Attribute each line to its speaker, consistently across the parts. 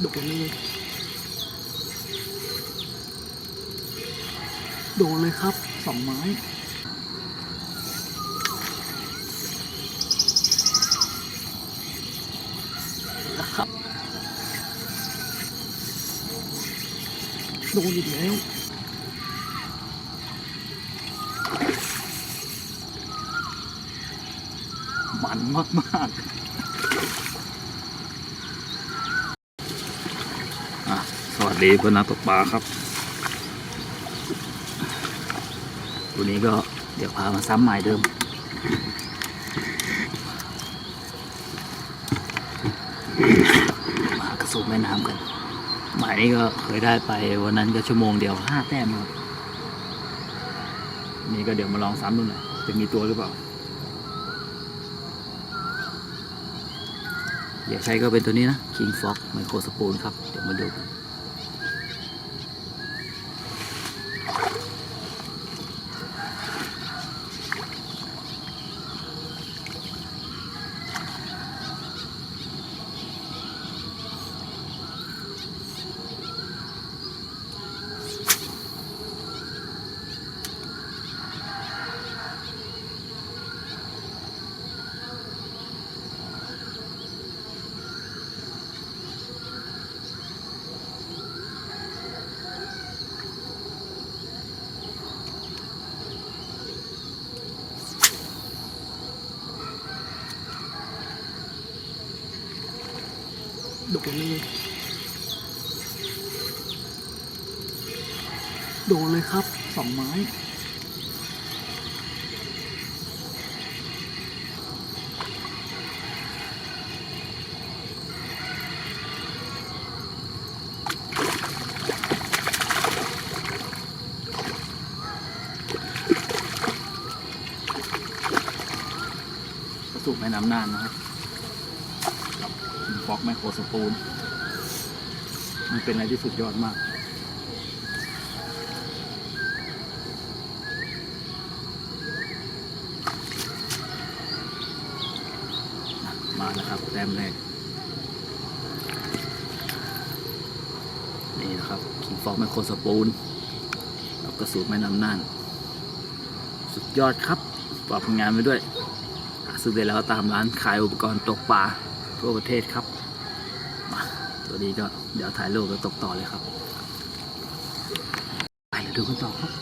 Speaker 1: โดนเลยโดนเลยครับสองไม้นะครับโดนอีกแล้วมันมากมากๆอ่ะสวัสดีเพื่อนนักตกปลาครับวันนี้ก็เดี๋ยวพามาซ้ำใหมายเดิมมากระสูบแม่น้ำกันหมายนี้ก็เคยได้ไปวันนั้นก็ชั่วโมงเดียวห้าแต้มครับนี่ก็เดี๋ยวมาลองซ้ำดูหน่อยจะมีตัวหรือเปล่าเดี๋ยวใช้ก็เป็นตัวนี้นะ King Fox Micro Spoon ครับ เดี๋ยวมาดูกัน ดนเลย โดนเลยครับสองไม้กระสุกแม่น้ำน่านนะครับ ฟอกไมโครสปูน มันเป็นอะไรที่สุดยอดมาก มาแล้วครับแต้มแรก นี่นะครับคิงฟอกไมโครสปูนกับกระสุนแม่น้ำน่าน สุดยอดครับฝากผลงานไปด้วยซื้อได้แล้วตามร้านขายอุปกรณ์ตกปลาทั่วประเทศครับ ตัวนี้ก็เดี๋ยวถ่ายรูปแล้วตกต่อเลยครับ ไปเดี๋ยวดูกันต่อครับ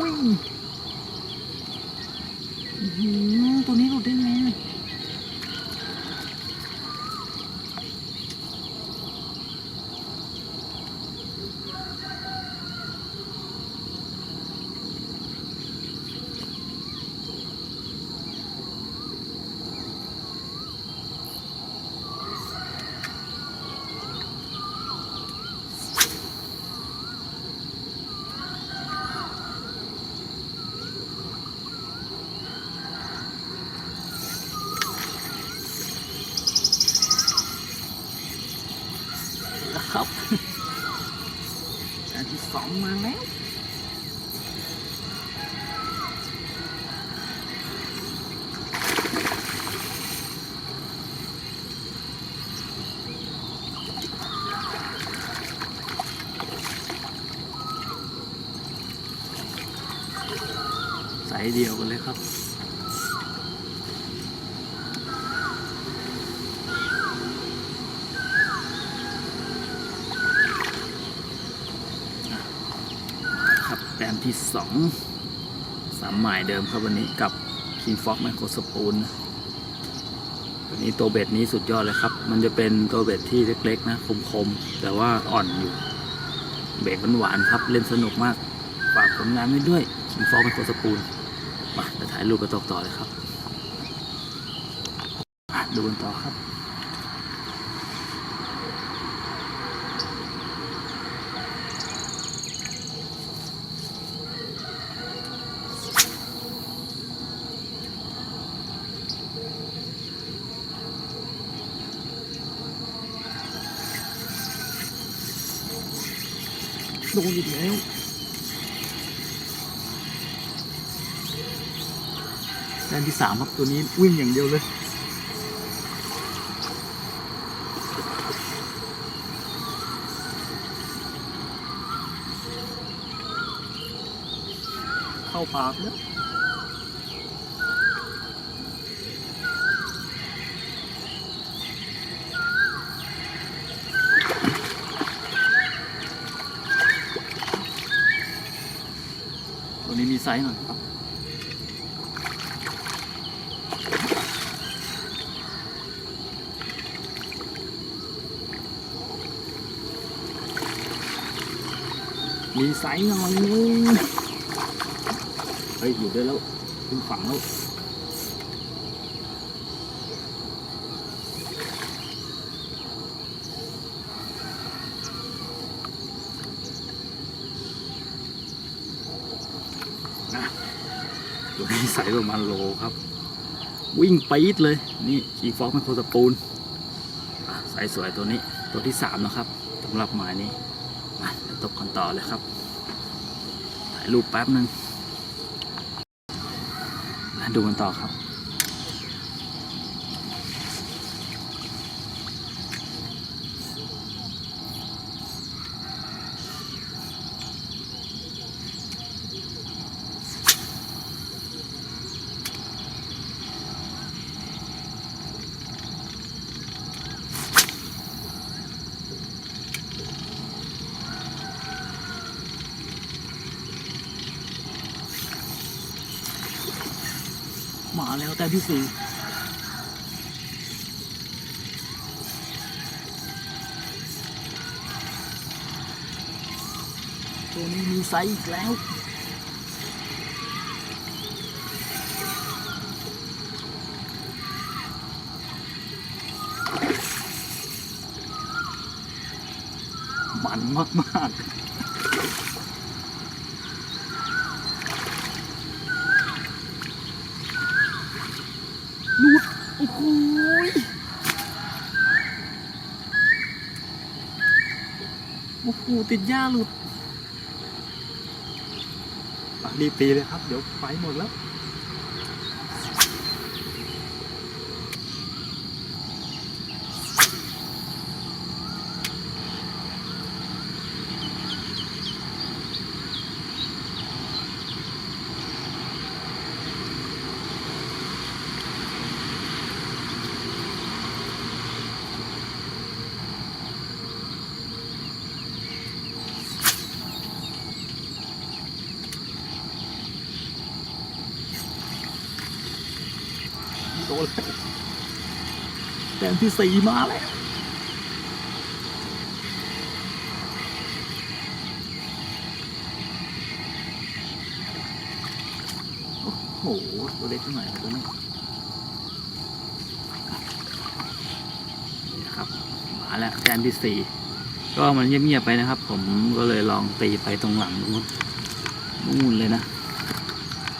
Speaker 1: วิ่งอื้อหือตัวนี้หลุดได้ไงนะ ครับอันที่สองมาแล้วสายเดียวกันเลยครับครับ 2 3หมายเดิมครับวันนี้กับ King Fox Micro Spoon วันนี้ตัวเบ็ดนี้สุดยอดเลยครับ มันจะเป็นตัวเบ็ดที่เล็กๆนะคมๆ แต่ว่าอ่อนอยู่ เบ็ดหวานๆครับ เล่นสนุกมากฝากผลงานด้วย King Fox Micro Spoon มาจะถ่ายรูปกระตกต่อเลยครับดูกันต่อครับ โดนอีกแล้วแดนที่สามครับตัวนี้วิ่งอย่างเดียวเลยเข้าปากแล้ว ตัวนี้มีไซส์หน่อยครับมีไซส์หน่อยนึงเฮ้ยอยู่ได้แล้วขึ้นฝั่งแล้ว ตัวนี้ใส่ประมาณโลครับ วิ่งปี๊ดเลย นี่คีฟอกไมโครสปูลใส่สวยตัวนี้ตัวที่สามนะครับสำหรับหมายนี้มาตกกันต่อเลยครับ ถ่ายรูปแป๊บหนึ่งมาดูกันต่อครับ มาแล้วแต่ที่สี่ตัวนี้มีไซส์อีกแล้วมันมาก ๆ ลุด โอ้โหยโอ้โห ติดหญ้าหลุดรีบตีเลยครับ เดี๋ยวไฟหมดแล้ว โดนแล้วแต้มที่สี่มาแล้วโอ้โหตัวเล็กหน่อยครับตัวนี้นี่นะครับมาแล้วแต้มที่สี่ก็มันเงียบๆไปนะครับ ผมก็เลยลองตีไปตรงหลังนู้นนู่นเลยนะ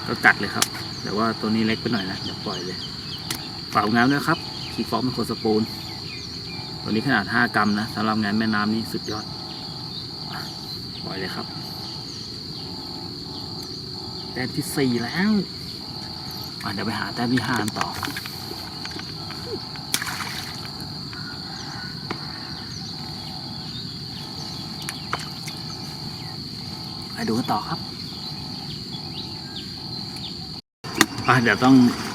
Speaker 1: ก็กัดเลยครับ แต่ว่าตัวนี้เล็กไปหน่อยนะเดี๋ยวปล่อยเลย ฝากงานด้วยครับคีฟอกเป็นคนสปูนตัวนี้ขนาด 5 กรัมนะสำหรับงานแม่น้ำนี่สุดยอดปล่อยเลยครับแต้มที่สี่แล้วอะเดี๋ยวไปหาแต้มที่ห้ากันต่อไปดูกันต่อครับอะเดี๋ยวต้อง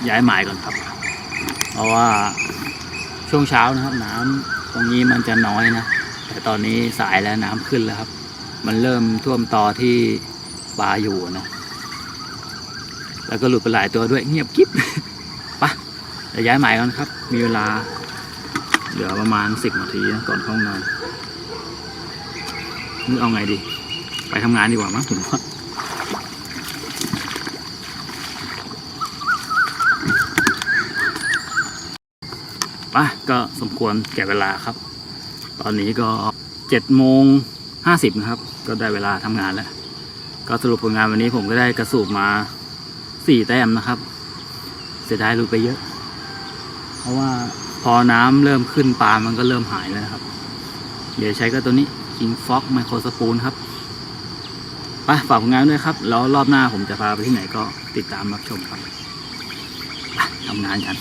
Speaker 1: ย้ายหมายก่อนครับ ราะว่าช่วงเช้านะครับ น้ำตรงนี้มันจะน้อยนะ แต่ตอนนี้สายแล้วน้ำขึ้นแล้วครับ มันเริ่มท่วมต่อที่ปลาอยู่นะ แล้วก็หลุดไปหลายตัวด้วยเงียบกิ๊บปะเดี๋ยวย้ายหมายก่อนครับ มีเวลา เหลือประมาณสิบนาทีนะก่อนเข้างานนี่เอาไงดี ไปทำงานดีกว่ามั้งผมว่า ไปก็สมควรแก่เวลาครับ ตอนนี้ก็เจ็ดโมงห้าสิบนะครับ ก็ได้เวลาทำงานแล้ว ก็สรุปผลงานวันนี้ผมก็ได้กระสูบมาสี่แต้มนะครับ เสียดายหลุดไปเยอะ เพราะว่าพอน้ำเริ่มขึ้นปลามันก็เริ่มหายแล้วครับ เดี๋ยวใช้ก็ตัวนี้ King Fox Micro Spoon ครับไปฝากผลงานด้วยครับ แล้วรอบหน้าผมจะพาไปที่ไหนก็ติดตามรับชมครับทำงานกัน